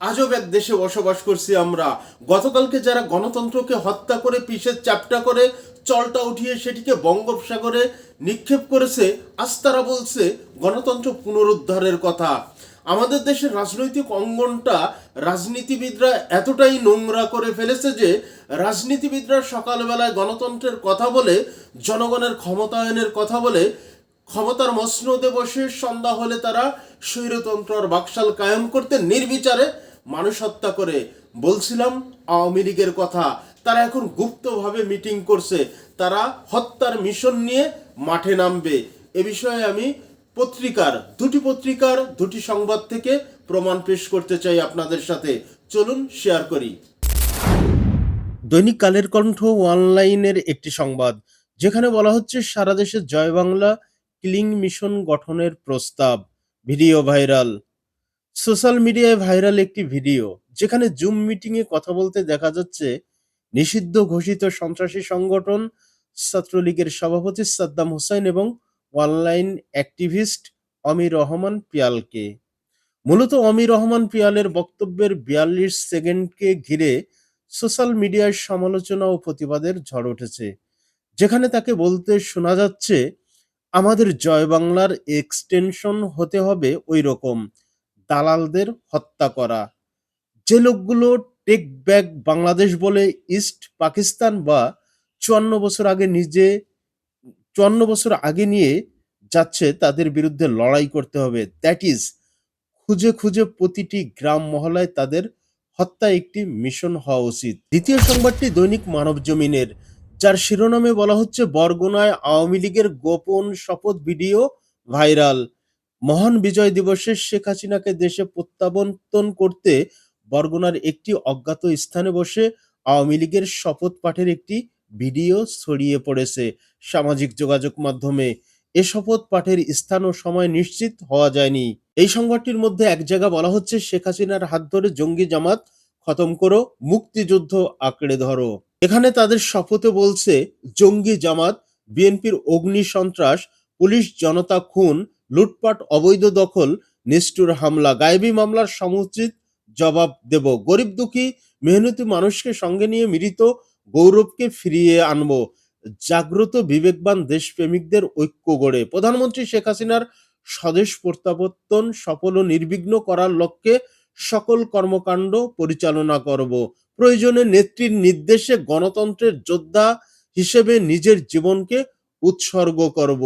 আজব এক দেশে বসবাস করছি আমরা। গতকালকে যারা গণতন্ত্রকে হত্যা করে পিসের চাপটা করে, চলটা উঠিয়ে সেটিকে বঙ্গোপসাগরে নিক্ষেপ করেছে, আজ তারা বলছে গণতন্ত্র পুনরুদ্ধারের কথা। আমাদের দেশের রাজনৈতিক অঙ্গনটা রাজনীতিবিদরা এতটাই নোংরা করে ফেলেছে যে, রাজনীতিবিদরা সকালবেলায় গণতন্ত্রের কথা বলে, জনগণের ক্ষমতায়নের কথা বলে, ক্ষমতার মসনদে বসে সন্ধ্যা হলে তারা স্বৈরতন্ত্র আর বাকশাল কায়েম করতে নির্বিচারে মানুষ হত্যা করে বলছিলাম, আওয়ামী লীগের কথা। তারা এখন গুপ্তভাবে মিটিং করছে। তারা হত্যার মিশন নিয়ে মাঠে নামবে। এ বিষয়ে আমি পত্রিকার, দুটি পত্রিকার, দুটি সংবাদ থেকে প্রমাণ পেশ করতে চাই আপনাদের সাথে। চলুন শেয়ার করি। দৈনিক কালের কণ্ঠ অনলাইনের একটি সংবাদ, যেখানে বলা হচ্ছে সারা দেশে জয় বাংলা ক্লিং মিশন গঠনের প্রস্তাব, ভিডিও ভাইরাল। সোশ্যাল মিডিয়ায় ভাইরাল একটি ভিডিও, যেখানে জুম মিটিংয়ে কথা বলতে দেখা যাচ্ছে নিষিদ্ধ ঘোষিত সন্ত্রাসী সংগঠন, ছাত্রলীগের সভাপতি সাদ্দাম হোসেন এবং অনলাইন অ্যাক্টিভিস্ট অমির রহমান পিয়ালকে। মূলত অমির রহমান পিয়ালের বক্তব্যের বিয়াল্লিশ সেকেন্ডকে ঘিরে সোশ্যাল মিডিয়ায় সমালোচনা ও প্রতিবাদের ঝড় উঠেছে, যেখানে তাকে বলতে শোনা যাচ্ছে, আমাদের জয় বাংলার এক্সটেনশন হতে হবে ওই রকম দালালদের হত্যা করা। যে লোকগুলো টেক ব্যাক বাংলাদেশ বলে ইস্ট পাকিস্তান বা চুয়ান্ন বছর আগে নিজে, চুয়ান্ন বছর আগে নিয়ে যাচ্ছে তাদের বিরুদ্ধে লড়াই করতে হবে। দ্যাট ইজ খুঁজে খুঁজে প্রতিটি গ্রাম মহলায় তাদের হত্যা একটি মিশন হওয়া উচিত। দ্বিতীয় সংবাদটি দৈনিক মানব জমিনের, যার শিরোনামে বলা হচ্ছে, বরগুনায় আওয়ামী লীগের গোপন শপথ ভিডিও ভাইরাল। মহান বিজয় দিবসে শেখ হাসিনাকে দেশে প্রত্যাবর্তন করতে বরগুনার একটি অজ্ঞাত স্থানে বসে আওয়ামী লীগের শপথ পাঠের একটি ভিডিও ছড়িয়ে পড়েছে সামাজিক যোগাযোগ মাধ্যমে। এ শপথ পাঠের স্থান ও সময় নিশ্চিত হওয়া যায়নি। এই সংবাদটির মধ্যে এক জায়গা বলা হচ্ছে, শেখ হাসিনার হাত ধরে জঙ্গি জামাত খতম করো, মুক্তিযুদ্ধ আঁকড়ে ধরো। এখানে তাদের শপথে বলছে, জঙ্গি জামাত, বিএনপির অগ্নি সন্ত্রাস, পুলিশ জনতা খুন লুটপাট, অবৈধ দখল, নিষ্ঠুর হামলা, গায়েবী মামলার সমুচিত জবাব দেব। গরিব দুঃখী, মেহনতি মানুষকে সঙ্গে নিয়ে মৃত গৌরবকে ফিরিয়ে আনব। জাগ্রত বিবেকবান দেশপ্রেমিকদের ঐক্য গড়ে। প্রধানমন্ত্রী শেখ হাসিনার স্বদেশ প্রত্যাবর্তন সফল ও নির্বিঘ্ন করার লক্ষ্যে সকল কর্মকাণ্ড পরিচালনা করব। প্রয়োজনে নেত্রীর নির্দেশে গণতন্ত্রের যোদ্ধা হিসেবে নিজের জীবনকে উৎসর্গ করব।